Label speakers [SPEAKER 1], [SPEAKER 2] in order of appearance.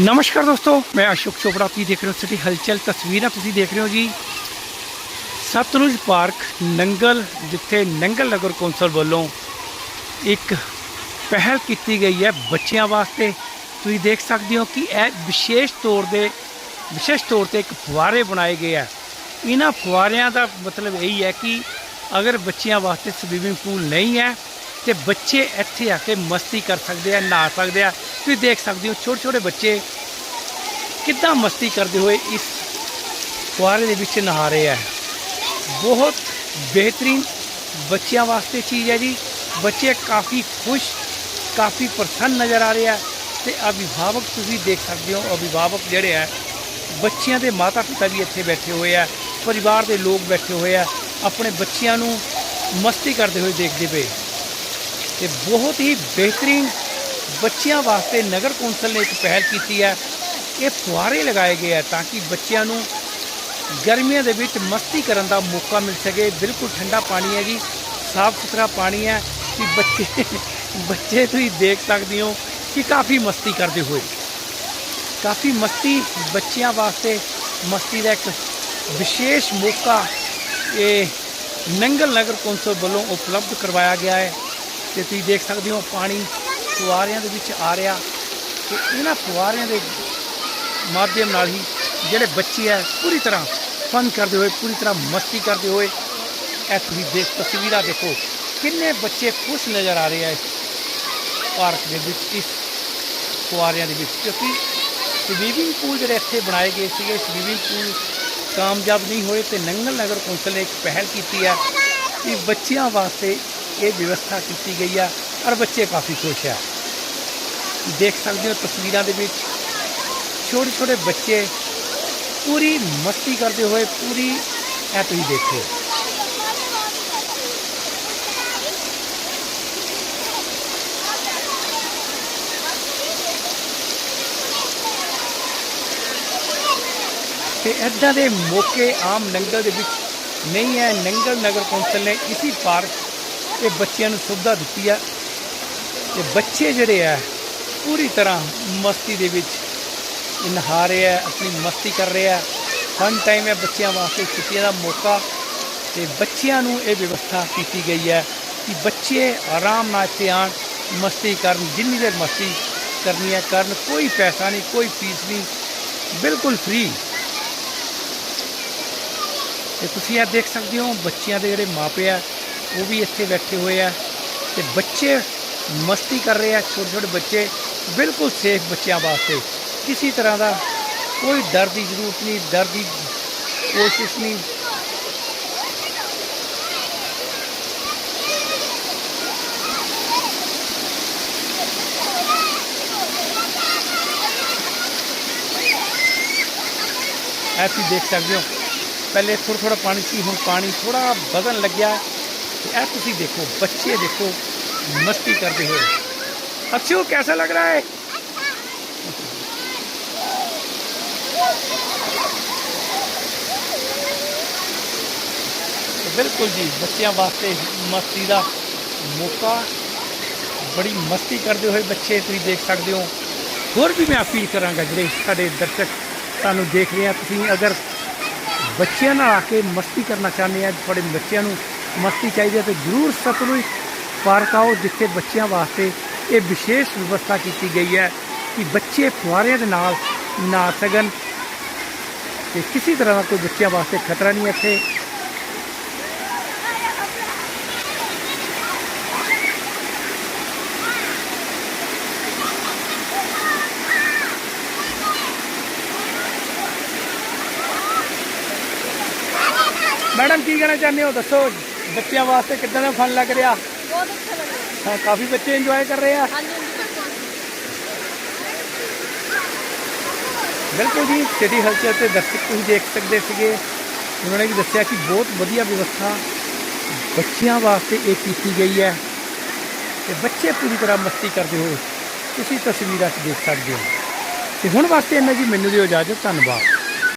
[SPEAKER 1] ਨਮਸਕਾਰ ਦੋਸਤੋ, ਮੈਂ ਅਸ਼ੋਕ ਚੋਪੜਾ, ਤੁਸੀਂ ਦੇਖ ਰਹੇ ਹੋ ਸਿਟੀ ਹਲਚਲ ਤਸਵੀਰਾਂ। ਤੁਸੀਂ ਦੇਖ ਰਹੇ ਹੋ ਜੀ ਸਤਲੁਜ ਪਾਰਕ ਨੰਗਲ, ਜਿੱਥੇ ਨੰਗਲ ਨਗਰ ਕੌਂਸਲ ਵੱਲੋਂ ਇੱਕ ਪਹਿਲ ਕੀਤੀ ਗਈ ਹੈ ਬੱਚਿਆਂ ਵਾਸਤੇ। ਤੁਸੀਂ ਦੇਖ ਸਕਦੇ ਹੋ ਕਿ ਇਹ ਵਿਸ਼ੇਸ਼ ਤੌਰ ਦੇ, ਵਿਸ਼ੇਸ਼ ਤੌਰ ਤੇ ਇੱਕ ਫੁਆਰੇ ਬਣਾਏ ਗਏ ਆ। ਇਹਨਾਂ ਫੁਆਰਿਆਂ ਦਾ ਮਤਲਬ ਇਹੀ ਹੈ ਕਿ ਅਗਰ ਬੱਚਿਆਂ ਵਾਸਤੇ ਸਵੀਮਿੰਗ ਪੂਲ ਨਹੀਂ ਹੈ, ਤੇ ਬੱਚੇ ਇੱਥੇ ਆ ਕੇ ਮਸਤੀ ਕਰ ਸਕਦੇ ਆ, ਨਹਾ ਸਕਦੇ ਆ। ਤੁਸੀਂ ਦੇਖ ਸਕਦੇ ਹੋ ਛੋਟੇ ਛੋਟੇ ਬੱਚੇ ਕਿੱਦਾਂ ਮਸਤੀ ਕਰਦੇ ਹੋਏ ਇਸ ਫੁਆਰੇ ਦੇ ਵਿੱਚ ਨਹਾ ਰਹੇ ਆ। ਬਹੁਤ ਬਿਹਤਰੀਨ ਬੱਚਿਆਂ ਵਾਸਤੇ ਚੀਜ਼ ਹੈ ਜੀ। ਬੱਚੇ ਕਾਫੀ ਖੁਸ਼, ਕਾਫੀ ਪ੍ਰਸੰਨ ਨਜ਼ਰ ਆ ਰਹੇ ਆ ਤੇ ਅਭਿਭਾਵਕ ਤੁਸੀਂ ਦੇਖ ਸਕਦੇ ਹੋ, ਅਭਿਭਾਵਕ ਜਿਹੜੇ ਆ, ਬੱਚਿਆਂ ਦੇ ਮਾਤਾ ਪਿਤਾ ਵੀ ਇੱਥੇ ਬੈਠੇ ਹੋਏ ਆ, ਪਰਿਵਾਰ ਦੇ ਲੋਕ ਬੈਠੇ ਹੋਏ ਆ, ਆਪਣੇ ਬੱਚਿਆਂ ਨੂੰ ਮਸਤੀ ਕਰਦੇ ਹੋਏ ਦੇਖਦੇ ਪਏ। ਤੇ ਬਹੁਤ ਹੀ ਬਿਹਤਰੀਨ ਬੱਚਿਆਂ ਵਾਸਤੇ ਨਗਰ ਕੌਂਸਲ ਨੇ ਇੱਕ ਪਹਿਲ ਕੀਤੀ ਹੈ। ਇਹ ਫੁਆਰੇ ਲਗਾਏ ਗਏ ਆ ਤਾਂ ਕਿ ਬੱਚਿਆਂ ਨੂੰ ਗਰਮੀਆਂ ਦੇ ਵਿੱਚ ਮਸਤੀ ਕਰਨ ਦਾ ਮੌਕਾ ਮਿਲ ਸਕੇ। ਬਿਲਕੁਲ ਠੰਡਾ ਪਾਣੀ ਹੈ ਜੀ, ਸਾਫ਼ ਸੁਥਰਾ ਪਾਣੀ ਹੈ ਕਿ ਬੱਚੇ ਬੱਚੇ ਤੁਸੀਂ ਦੇਖ ਸਕਦੇ ਹੋ ਕਿ ਕਾਫੀ ਮਸਤੀ ਕਰਦੇ ਹੋਏ। ਕਾਫੀ ਮਸਤੀ ਬੱਚਿਆਂ ਵਾਸਤੇ ਮਸਤੀ ਦਾ ਇੱਕ ਵਿਸ਼ੇਸ਼ ਮੌਕਾ ਇਹ ਨੰਗਲ ਨਗਰ ਕੌਂਸਲ ਵੱਲੋਂ ਉਪਲਬਧ ਕਰਵਾਇਆ ਗਿਆ ਹੈ। ਤੇ ਤੁਸੀਂ ਦੇਖ ਸਕਦੇ ਹੋ ਪਾਣੀ ਫੁਆਰਿਆਂ ਦੇ ਵਿੱਚ ਆ ਰਿਹਾ ਤੇ ਇਹਨਾਂ ਫੁਆਰਿਆਂ ਦੇ ਮਾਧਿਅਮ ਨਾਲ ਹੀ ਜਿਹੜੇ ਬੱਚੇ ਹੈ ਪੂਰੀ ਤਰ੍ਹਾਂ ਫਨ ਕਰਦੇ ਹੋਏ, ਪੂਰੀ ਤਰ੍ਹਾਂ ਮਸਤੀ ਕਰਦੇ ਹੋਏ ਇਹ ਤੁਸੀਂ ਦੇਖ ਤਸਵੀਰਾਂ ਦੇਖੋ। ਕਿੰਨੇ ਬੱਚੇ ਖੁਸ਼ ਨਜ਼ਰ ਆ ਰਹੇ ਆ ਇਸ ਪਾਰਕ ਦੇ ਵਿੱਚ, ਇਸ ਫੁਆਰਿਆਂ ਦੇ ਵਿੱਚ। ਕਿਉਂਕਿ ਸਵੀਮਿੰਗ ਪੂਲ ਜਿਹੜੇ ਇੱਥੇ ਬਣਾਏ ਗਏ ਸੀਗੇ ਸਵੀਮਿੰਗ ਪੂਲ ਕਾਮਯਾਬ ਨਹੀਂ ਹੋਏ ਤੇ ਨੰਗਲ ਨਗਰ ਕੌਂਸਲ ਨੇ ਇੱਕ ਪਹਿਲ ਕੀਤੀ ਹੈ ਕਿ ਬੱਚਿਆਂ ਵਾਸਤੇ ਇਹ ਵਿਵਸਥਾ ਕੀਤੀ ਗਈ ਆ ਔਰ ਬੱਚੇ ਕਾਫੀ ਖੁਸ਼ ਹੈ ਦੇਖ ਸਕਦੇ ਹੋ ਤਸਵੀਰਾਂ ਦੇ ਵਿੱਚ ਛੋਟੇ ਛੋਟੇ ਬੱਚੇ ਪੂਰੀ ਮਸਤੀ ਕਰਦੇ ਹੋਏ ਪੂਰੀ ਇਹ ਤੁਸੀਂ ਦੇਖੋ। ਤੇ ਇਦਾਂ ਦੇ ਮੌਕੇ ਆਮ ਨੰਗਲ ਦੇ ਵਿੱਚ ਨਹੀਂ ਹੈ। ਨੰਗਲ ਨਗਰ ਕੌਂਸਲ ਨੇ ਇਸੀ ਪਾਰਕ ਇਹ ਬੱਚਿਆਂ ਨੂੰ ਸੁਵਿਧਾ ਦਿੱਤੀ ਹੈ ਤੇ ਬੱਚੇ ਜਿਹੜੇ ਆ, ਪੂਰੀ ਤਰ੍ਹਾਂ ਮਸਤੀ ਦੇ ਵਿੱਚ ਨਹਾ ਰਹੇ ਆ, ਆਪਣੀ ਮਸਤੀ ਕਰ ਰਹੇ ਆ। ਫਨ ਟਾਈਮ ਹੈ ਬੱਚਿਆਂ ਵਾਸਤੇ, ਛੁੱਟੀਆਂ ਦਾ ਮੌਕਾ। ਤੇ ਬੱਚਿਆਂ ਨੂੰ ਇਹ ਵਿਵਸਥਾ ਕੀਤੀ ਗਈ ਹੈ ਕਿ ਬੱਚੇ ਆਰਾਮ ਨਾਲ ਇੱਥੇ ਆਉਣ, ਮਸਤੀ ਕਰਨ, ਜਿੰਨੀ ਦੇਰ ਮਸਤੀ ਕਰਨੀ ਹੈ ਕਰਨ, ਕੋਈ ਪੈਸਾ ਨਹੀਂ, ਕੋਈ ਫੀਸ ਨਹੀਂ, ਬਿਲਕੁਲ ਫ੍ਰੀ ਤੇ ਤੁਸੀਂ ਇਹ ਦੇਖ ਸਕਦੇ ਹੋ, ਬੱਚਿਆਂ ਦੇ ਜਿਹੜੇ ਮਾਪੇ ਆ ਉਹ ਵੀ ਇੱਥੇ ਬੈਠੇ ਹੋਏ ਆ ਤੇ ਬੱਚੇ ਮਸਤੀ ਕਰ ਰਹੇ ਆ, ਛੋਟੇ ਛੋਟੇ ਬੱਚੇ, ਬਿਲਕੁਲ ਸੇਫ ਬੱਚਿਆਂ ਵਾਸਤੇ। ਕਿਸੇ ਤਰ੍ਹਾਂ ਦਾ ਕੋਈ ਡਰ ਦੀ ਜ਼ਰੂਰਤ ਨਹੀਂ, ਡਰ ਦੀ ਕੋਸ਼ਿਸ਼ ਨਹੀਂ। ਇਹ ਦੇਖ ਸਕਦੇ ਹੋ, ਪਹਿਲੇ ਥੋੜਾ ਥੋੜਾ ਪਾਣੀ ਸੀ, ਹੁਣ ਪਾਣੀ ਥੋੜਾ ਵਧਣ ਲੱਗਿਆ। ਇਹ ਤੁਸੀਂ ਦੇਖੋ ਬੱਚੇ ਦੇਖੋ मस्ती करते हुए अच्छू कैसा लग रहा है ਤੇ ਬਿਲਕੁਲ ਜੀ ਬੱਚਿਆਂ ਵਾਸਤੇ ਮਸਤੀ ਦਾ ਮੌਕਾ ਬੜੀ ਮਸਤੀ ਕਰਦੇ ਹੋਏ ਬੱਚੇ ਤੁਸੀਂ ਦੇਖ ਸਕਦੇ ਹੋ ਹੋਰ ਵੀ ਮੈਂ ਅਪੀਲ ਕਰਾਂਗਾ ਜਿਹੜੇ ਸਾਡੇ ਦਰਸ਼ਕ ਤੁਹਾਨੂੰ ਦੇਖ ਰਹੇ ਆ ਤੁਸੀਂ ਅਗਰ ਬੱਚਿਆਂ ਨਾਲ ਆ ਕੇ ਮਸਤੀ ਕਰਨਾ ਚਾਹੁੰਦੇ ਆ ਤੁਹਾਡੇ ਬੱਚਿਆਂ ਨੂੰ ਮਸਤੀ ਚਾਹੀਦੀ ਹੈ ਤਾਂ ਜ਼ਰੂਰ ਸਤਲੁਜ ਪਾਰਕ ਆਓ ਜਿੱਥੇ ਬੱਚਿਆਂ ਵਾਸਤੇ ਇਹ ਵਿਸ਼ੇਸ਼ ਵਿਵਸਥਾ ਕੀਤੀ ਗਈ ਹੈ ਕਿ ਬੱਚੇ ਫੁਆਰਿਆਂ ਦੇ ਨਾਲ ਨਹਾ ਸਕਣ ਤੇ ਕਿਸੇ ਤਰ੍ਹਾਂ ਦਾ ਕੋਈ ਬੱਚਿਆਂ ਵਾਸਤੇ ਖਤਰਾ ਨਹੀਂ ਇੱਥੇ ਮੈਡਮ ਕੀ ਕਹਿਣਾ ਚਾਹੁੰਦੇ ਹੋ ਦੱਸੋ ਬੱਚਿਆਂ ਵਾਸਤੇ ਕਿੱਦਾਂ ਦਾ ਫਨ ਲੱਗ ਰਿਹਾ?
[SPEAKER 2] ਬਹੁਤ ਅੱਛਾ ਲੱਗ ਰਿਹਾ।
[SPEAKER 1] ਹਾਂ ਕਾਫੀ ਬੱਚੇ ਇੰਜੋਏ ਕਰ ਰਹੇ ਆ?
[SPEAKER 2] ਹਾਂਜੀ
[SPEAKER 1] ਬਿਲਕੁਲ। ਜੀ ਸਿਟੀ ਹਲਚਲ ਤੇ ਦਰਸ਼ਕ ਤੁਸੀਂ ਦੇਖ ਸਕਦੇ ਸੀਗੇ। ਉਹਨਾਂ ਨੇ ਵੀ ਦੱਸਿਆ ਕਿ ਬਹੁਤ ਵਧੀਆ ਵਿਵਸਥਾ ਬੱਚਿਆਂ ਵਾਸਤੇ ਇਹ ਕੀਤੀ ਗਈ ਹੈ। ਤੇ ਬੱਚੇ ਪੂਰੀ ਤਰ੍ਹਾਂ ਮਸਤੀ ਕਰਦੇ ਹੋਏ ਤੁਸੀਂ ਤਸਵੀਰਾਂ 'ਚ ਦੇਖ ਸਕਦੇ ਹੋ। ਤੇ ਹੁਣ ਵਾਸਤੇ ਇੰਨਾ ਜੀ ਮੈਨੂੰ ਦਿਓ ਇਜਾਜ਼ਤ ਧੰਨਵਾਦ।